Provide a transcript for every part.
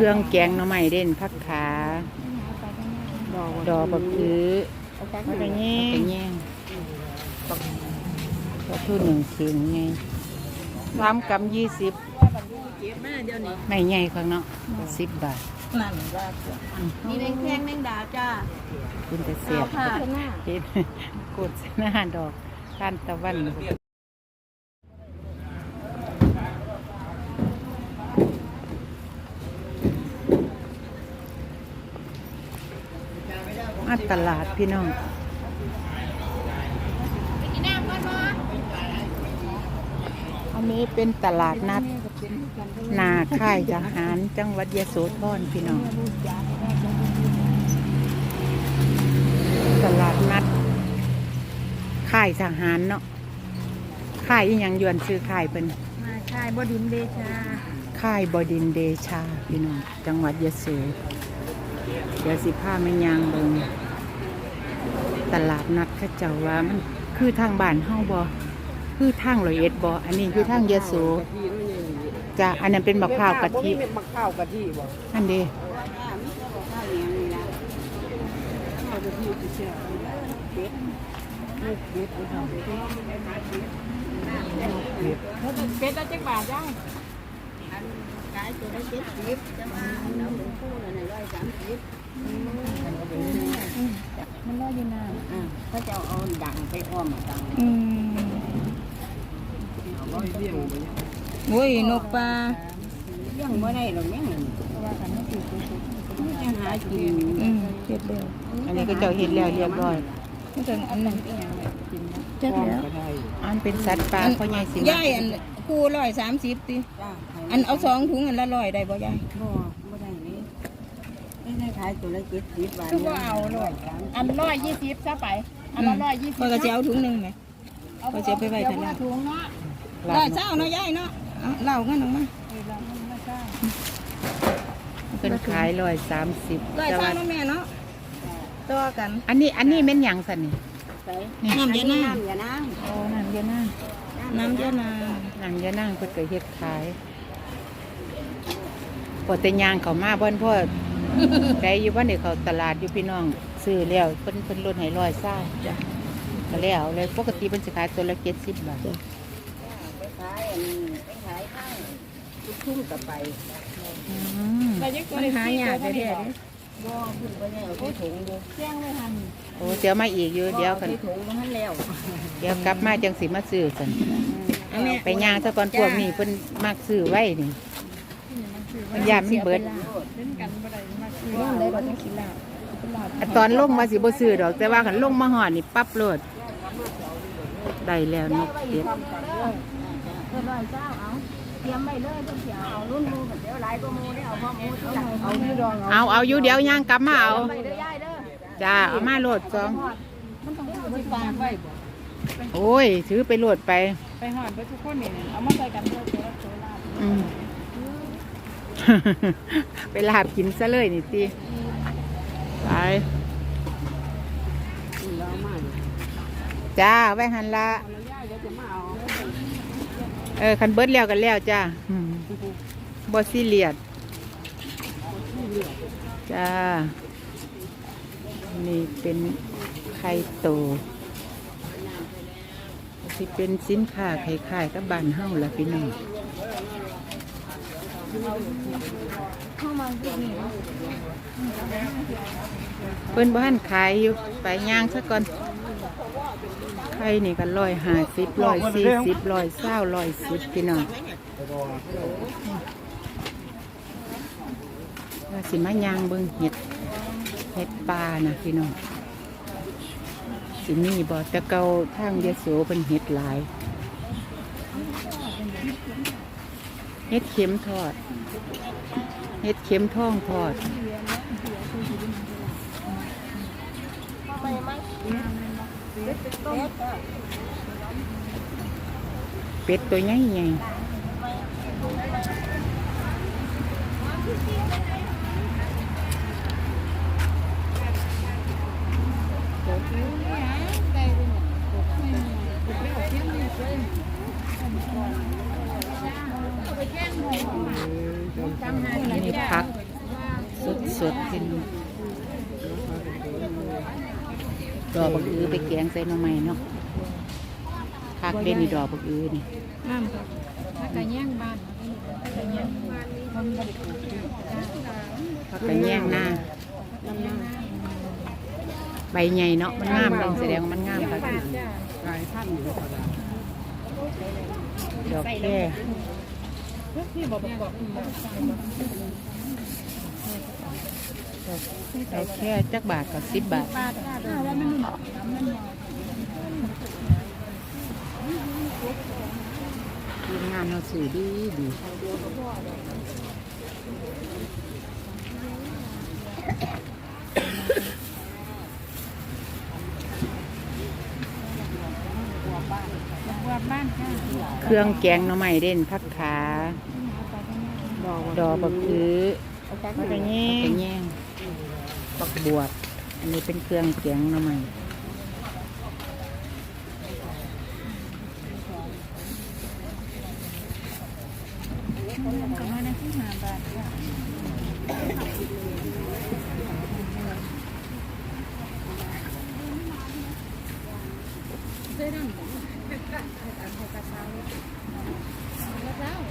เครื่องแกงหน่อไม้เด่นผักขา ดอกบักคือมันผัเป็กนแยยี่งแยงปลาทูหนึ่งเข่งไงสามกำยี่สิบเก็บมาเดี๋ยวนี้ไม่ใหญ่ข้างเนาะสิบบาทนั่นว่านี่แมงแข้งแมงดาจ้าคุณจะเสียเอาบค่ะเฮ็ดกดหน้าดอกก้านตะวัน มาตลาดพี่น้องอันนี้เป็นตลาดนัด นาค่ายทหารจังหวัดยโสธรพี่น้อง ตลาดนัด ค่ายทหารเนาะค่ายอีหยังยวนซื้อค่ายเป็นมาชายบดินเดชาค่ายบดินทร์เดชาพี่น้องจังหวัดยโสเดี๋ยวสิผ้าไม่ยางเบิงตลาดนัดเข้าเจ้าว่ามันคือทางบ้านเฮาบ่คือทางร้อยเอ็ดบ่อันนี้คือทางยโสจ้ะอันนั้นเป็นมะพร้าวกะทิเป็นมะพร้าวกะทิบ่อันเดีเป็ดละเจ็ดบาทย่า งขายตัวได้เจ็ดสิบจะมาเราเป็นคู่ละในร้อยสามสิบมันรออยู่นานอ่าเขาจะเอาดังไปอ้อมดังอืมร้อยเลี้ยงบ่เนี่ยโอ้ยนกปลาเลี้ยงบ่ได้หรอกเนี่ยยังหากินอืมเจ็ดเดียวอันนี้ก็เจ้าเห็นแล้วเรียบร้อยไม่ถึงอันนั้นเจ็ดแล้วก็ได้อันเป็นสัตว์ป่าพ่อใหญ่สิย่ายอันคู่ร้อยสามสิบติจ้า อันเอาสองถุงอันละร้อยได้บ่ยายบ่บ่ได้นี่ไม่ได้ขายตัวละเจ็ดสิบบาทคือว่าเอาเลยอันร้อยยี่สิบซะไปอันละร้อยยี่สิบพอยก็จะเอาถุงหนึ่งไหมก็จะไปไว้ทางนั้นถุงเนาะร้อยเศร้าเนาะยายเนาะเอาเหล่าเงินออกมาเป็นขายร้อยสามสิบร้อยแต่เศร้าว่าเนาะแม่เนาะต่อกัน อันนี้อันนี้เป็นหยังสันนี่ใส่น้ำเยอะนะน้ำอย่าน้โอ้นั่นเยอะนั่งน้ำเยอะนะนั่งเยอะนั่งเพื่อเกิดเฮ็ดขาย ปแต่ยางเขามาเบิ้นพ่อใจอยู่บ้านเด็กเขาตลาดอยู่พี่น้องซื้อแล้วเพิ่นเพิ่นลดให้ร้อยซ่าจ้ะก็แล้วเลยปกติเป็นสิขายตัวละเจ็ดสิบบาทำไปขายอันนี้ไปขายข้างทุกทุ่งกับไปอืมแต่ยังตัวมันนี้หายากแท้ๆเด้บ่ขึ้นไปเนี่ยเอาที่ถุงดูเที่ยงเลยทันโอ้เดี๋ยวมาอีกอยู่เดี๋ยวกันที่ถุงมันให้แล้วเดี๋ยวกลับมาจังสิมาซื้อสันอันนี้ไปย่างซะก่อนพวกนี้เพิ่นมักซื้อไว้นี่ มันยามมันเบิดเล่นกันบ่ได้มากคือน้ำได้บ่ต้องกินเหล้าอะตอนลงมาสิบ่ซื้อดอก แต่ว่าคันลงมาหอดนี่ปั๊บโลดได้แล้วนกเป็ดเพื่อนร้อยเจ้าเอาเตรียมไว้เลยเพิ่นสิเอารุ่นหมูเดี๋ยวหลายกว่าหมูได้เอาพ่อหมูที่หลังเอาที่ดองเอาเอาเอาอยู่เดี๋ยวย่างกลับมาเอาไปเด้อยายเด้อจ้าเอามาโลดสองมันฝากไว้บ่โอ้ย ถือไปโลดไป ไปหอดไปทุกคนนี่เอามาใส่กันเพื่อเพื่อเพื่อลาบอืม ไปลาบกินซะเลยนี่ตีไปจ้าไว้หันละเออคันเบิดแล้วกันแล้วจ้าบอซี่เลียดจ้า นี่เป็นไข่โตที่เป็นสินค้าไข่ไข่กับบ้านเฮาละพี่น้อง เพิ่นบ้านขายอยู่ไปย่างซะก่อนไข่นี่ก็ร้อยห้าสิบร้อยสี่สิบร้อยเศร้าร้อยสิบพี่น้องว่าสิมาย่างเบิ่งเห็ดเห็ดปลานะพี่น้องสิมีบ่แต่เกาทางยะโสเป็นเห็ดหลาย เห็ดเข็มทอดเห็ดเข็มท่องทอด เป็ดตัวใหญ่ใหญ่ นนี้ผักสดขึ้นดอกบักอือไปแกงใส่หน่อไม้เนาะคักเด่นนี่ดอกบักอือนี่น้ำครับถ้ากระแย่งบ้านถ้ากระแย่งบ้านมันบริสุทธิ์พักกระแยงหน้าใบใหญ่เนาะมันงามเลยแสดงว่ามันงามครับจ้ากายท่านอยู่ธรรมดดอกแค่ พี่บอกประกอบดอกแค่จักบาทกับสิบบาททีมงานเราสื่อดีดีเครื่องแกงหน่อไม้เด่นพักขา ดอกบักอือพักกระพักกระแย่งแยงบักบวบอันนี้เป็นเครื่องแกงหน่อไม้ก็มาได้ที่มาบ้านจ้าอั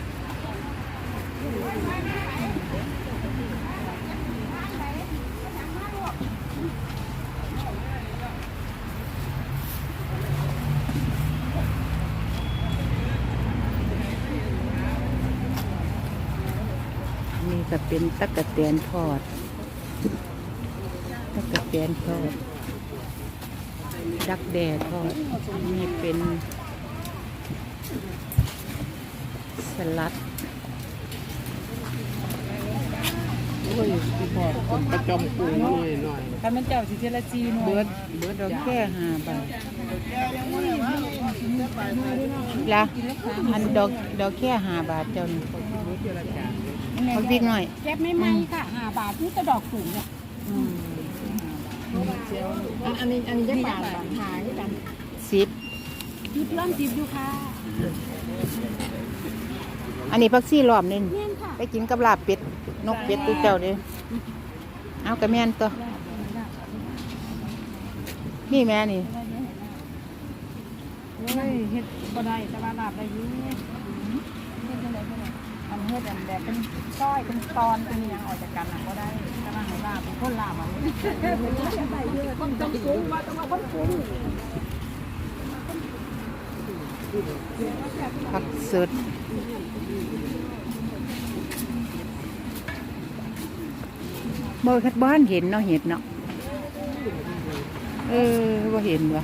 น นี่ก็เป็นตะกะเตียนทอดตะกะเตียนทอดดักแด่ทอดนี่เป็นสลัด โอ้ยพี่พ่อผมประจอมปูหน่อยหน่อยถ้ามันเจ้าสิเจรจีหน่อยเบิดเบิดดอกแค่ห้าบาทละอันดอกดอกแค่ห้าบาทเจ้านี่เขาพริกหน่อยเก็บไม่ไหมค่ะห้าบาทนี่กระดอกสูงเนี่ยอืมอันนี้อันนี้จะบาทหายกันสิบจุดเริ่มจิบอยู่ค่ะ อันนี้พักซี่รอบนึงเมี่ยนค่ะไปกินกับลาบเป็ด นกเป็ดตู้เจ้าเด้เอากระแม่นตัวนี่แม่นี่โอ้ยเฮ็ดบ่ได้แต่ว่าลาบได้อยู่เฮ็ดจังได๋อันเฮ็ดอันแบบเป็นก้อยเป็นตอนเป็นหยังออกจากกันน่ะบ่ได้แต่ว่าให้ลาบเป็นคนลาบอะได้เยอะต้องต้องสูงว่าต้องว่าคนสูงผักสด เมื่อคัดบ้านเห็นเนาะเห็ดเนาะเออว่าเห็นวะ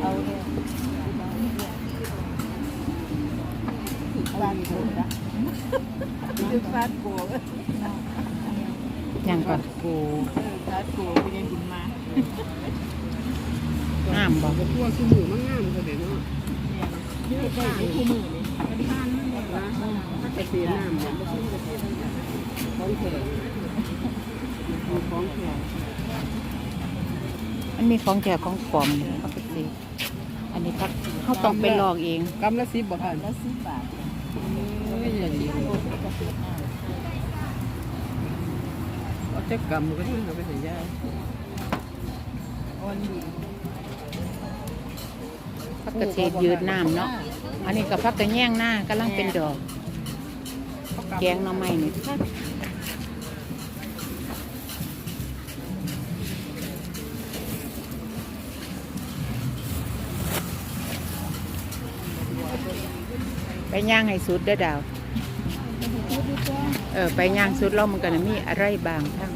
เอาเลยบ้านโกนะคือฟาดโกยังก่อนโกฟาดโกเป็นยังกินมาห้ามบอกทั่วสมุนมันงามเขาเด็ดเนาะเยอะไปคู่มือเลย เป็นบ้านนั่นแหละถ้ากระเสียน้ำเนี่ยของแข็งของแข็งมันมีของแก่ของปลอมปกติอันนี้พักเขาต้องไปลองเองกำละสิบบ่ค่ะละสิบบาทเอ้ยอย่าดีเอาจะกำก็ได้เอาไปใส่ยาอ่อนดีพักกระเฉดยืดน้ำเนาะอันนี้กับพักกระแย่งหน้ากำลังเป็นดอก แกงหน่อไม้นี่ค่ะไปย่างให้สุดเด้อดาว เออ ไปย่างสุดแล้วมันก็นมีอะไรบางทาง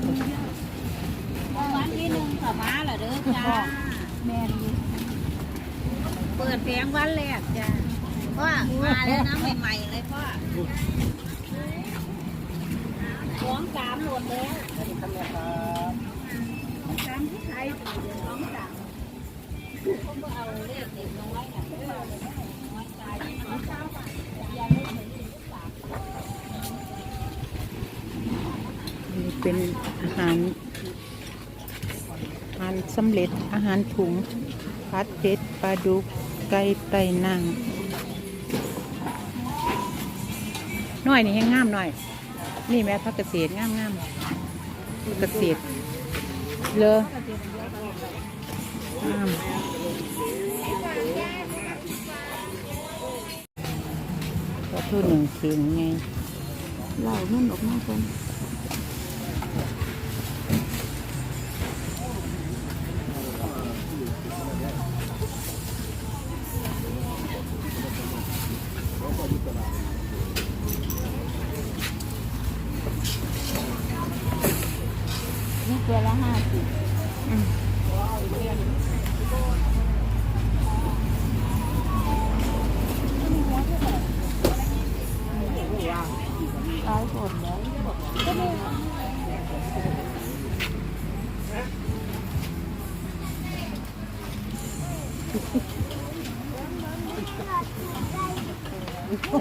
วันที่หนึ่งขอมาเหรอเด้อจ้าแม่เปิดแผงวันแรกจ้าพ่อมาแล้วนะใหม่ๆเลยพ่อ สองสามหมดแล้วสามที่ใครสองสามผมก็เอาเลขเด็กน้อยน่ะน้อยใจน้อยเจ้าค่ะยังไม่ถึงนี่เป็นอาหารอาหารสำเร็จอาหารถุงพัดเผ็ดปลาดุกไก่ไตนางน้อยนี่ให้งามหน่อย นี่แม่พักเกษตรงามงามเกษตรเลยงามปลาทูหนึ่งเสียงไงเหล่ามันออกมาคน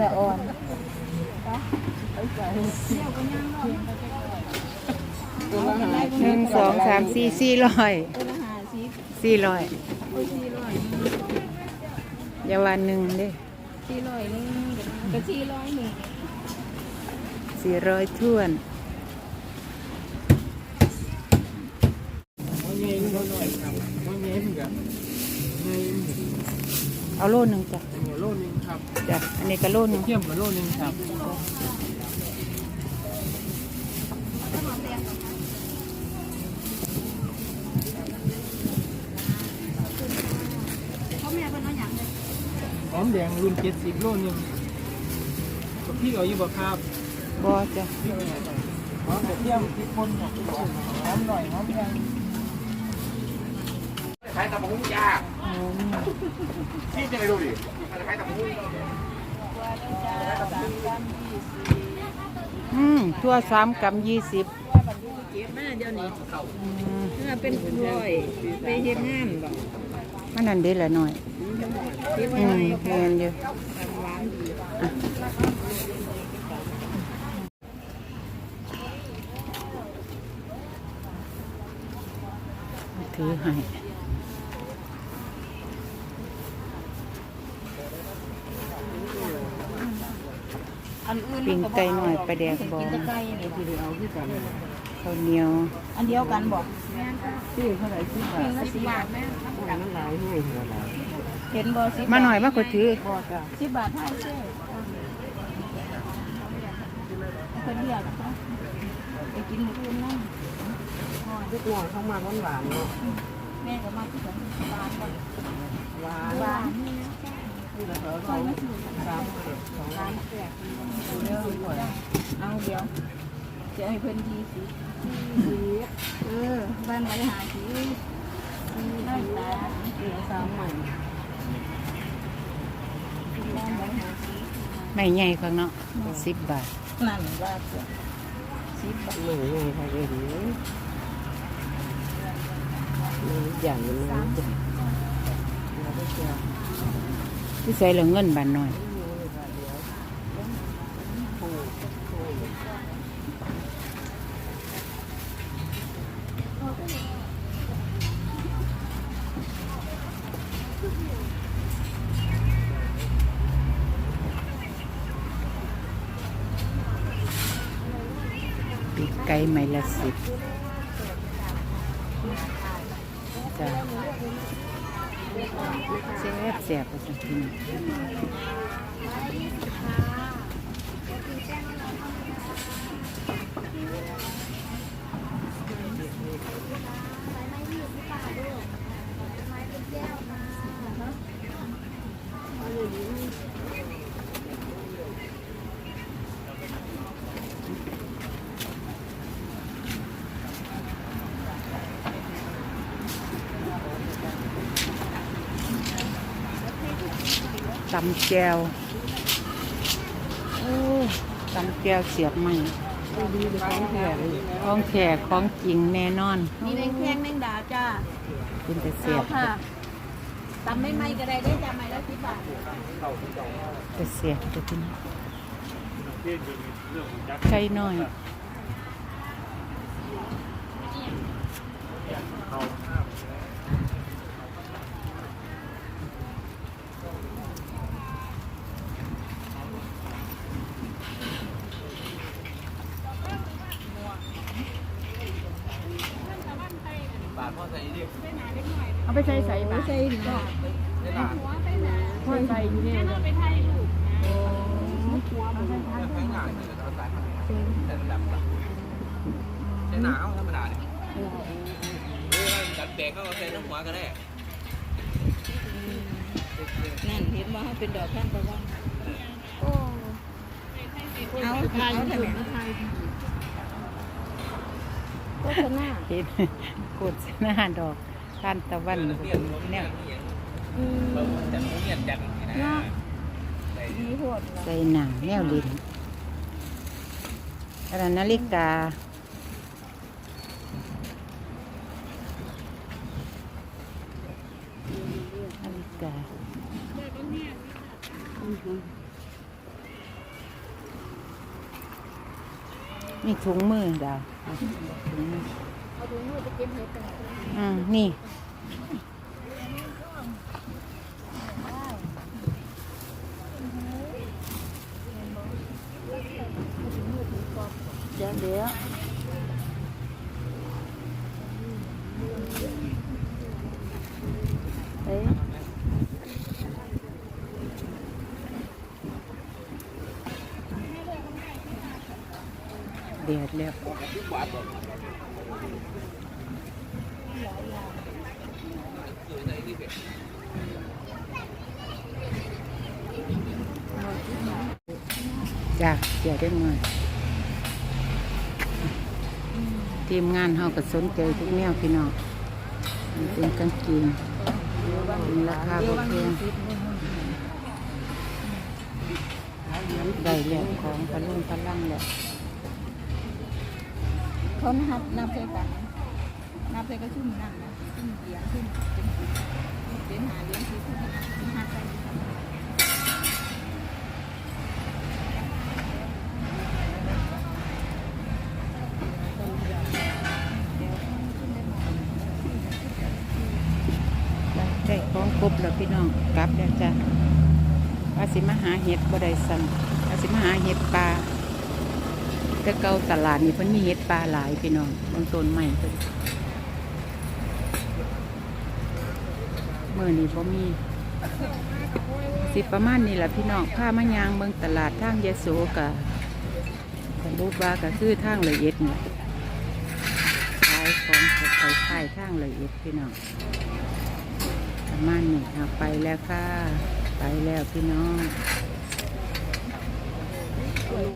จะอ่อนหนึ่งสองสามสี่สี่ร้อยสี่ร้อยอย่าวันหนึ่งเด้สี่ร้อยนึงก็สี่ร้อยหนึ่งสี่ร้อยท่วนเอาโลหนึ่งจ้ะ ครับจ้ะอันนี้ก็โลหนึ่งเทียมกับโลนึงครับเขาแม่เป็นน้อยอย่างเลยหอมแดงรุ่นเจ็ดสิบโลนึงกับพี่เอาอยู่บ่ครับบอจ้ะพี่เอาอยู่บ่หอมกระเทียมพริกป่นหอมหน่อยหอมยังขาย ตะมุงยากอืมพี่จะไปดูดิขายตะมุงอืมทั่วสามกำยี่สิบเก็บมาเดี๋ยวนี้อืมเมื่อเป็นร้อยไปเฮ็ดงานบ่มันนั่นเด้ละหน่อยเก็บไว้อืหน่มอยเงินอยู่หวานดีถือให้ อันอื่นปิ้งไก่หน่อยปลาแดกบอกินงแต่ไก่นี่ที่ได้เอาที่กันข้าวเหนียว อันเดียวกันบ่ที่เท่าไหร่ที่บาปิ้งทละสิบบาทแม่มันหลายให้หัวหลายเห็นบ่สิบบทมาหน่อยมากกว่าถือบ่จ้ะสิบบาทให้เช่เพิ่นเรียกนะคะไปกินหมูอื่นนั่นทุกหัวเข้ามาหวานๆเนาะแม่ก็มาที่สวนบาทก่อนหวาน ค่อยมาถือสามสองร้านแจกเด้อเอาเดี๋ยวจะให้เพิ่นทีสิทีเออบ้านบริหารทีทีน้อยตาเหลือสามใหม่บ้านบริหารทีไม่ใหญ่ข้าเนาะสิบบาทนั่นว่าเสียสิบบาทหนึ่งยังไงเองมันอย่างนี้มันจะ ที่ใส่เหลือเงินบาทหน่อยปีกไก่ไม้ละสิบ Gracias. ตำแจวโอ้ตำแจวเสียบใหม่ดีเป็นของแท้เลยของแท้ของจริงแน่นอนมีแมงแข้งแมงดาจ้าเป็นแต่เสียเอาบค่ะตำไม่ไหมก็ได้ได้จ้าไหมละสิบบาทแต่เสียบตัวที่นี่ไก่น้อย เอาไปใส่ใส่บา ใส่หนู พ่อยู่เนี่ย ไปถ่ายรูปนะใช้หนาวธรรมดาเนี่ยจัดแบกเข้ามาใส่น้ำหัวก็ได้นั่นเห็นว่าเขาเป็นดอกท่านประวังเอาเอาทำไมโฆษณาเห็นโกดหน้าดอกทานตะวันเรียนรวมเนี่เนี่ยยอืมเบิ่งมันจะเรียนจัดนี่นะ เนาะดีโหดใส่หนังแนวลิ้นอันนั้นนาฬิกานาฬิกานี่ถุงมือดาวถุงมือเอาดูมือไปเก็บเห็ดกัน อืมนี่ เดี๋ยวเดี๋ยว เอ้ยเดือดแล้วจ้ะเดี๋ยวได้มาทีมงานเฮาก็สนใจทุกแนวพี่น้องมันเป็นกางเกงเป็นราคาบ่แพงได้แล้วของพะลุงพะลังแล้ว เขานับนับใส่กันนับใส่ก็ชุ่มนั่งนะชุ่มเหรียญชุ่มเป็นเหรียญหาเหรียญสิชุ่มชุ่มหักใส่ได้ของครบแล้วพี่น้องกลับแล้วจ้ะว่าสิมาหาเห็ดบ่ได้สั่งว่าสิมาหาเห็ดปลา แต่เก่าตลาดนี่เพิ่นมีเห็ดปลาหลายพี่น้องบางต้นใหม่เพิ่นมื่อนี้บ่มีสิประมาณนี้แหละพี่น้องผ้ามายางเมืองตลาดทางยโสกะสรุปว่าก็คือทางละเอียดนี่ขายของสดไปขายทางละเอียดพี่น้องประมาณนี้ค่ะไปแล้วค่ะ ไปแล้วพี่น้อง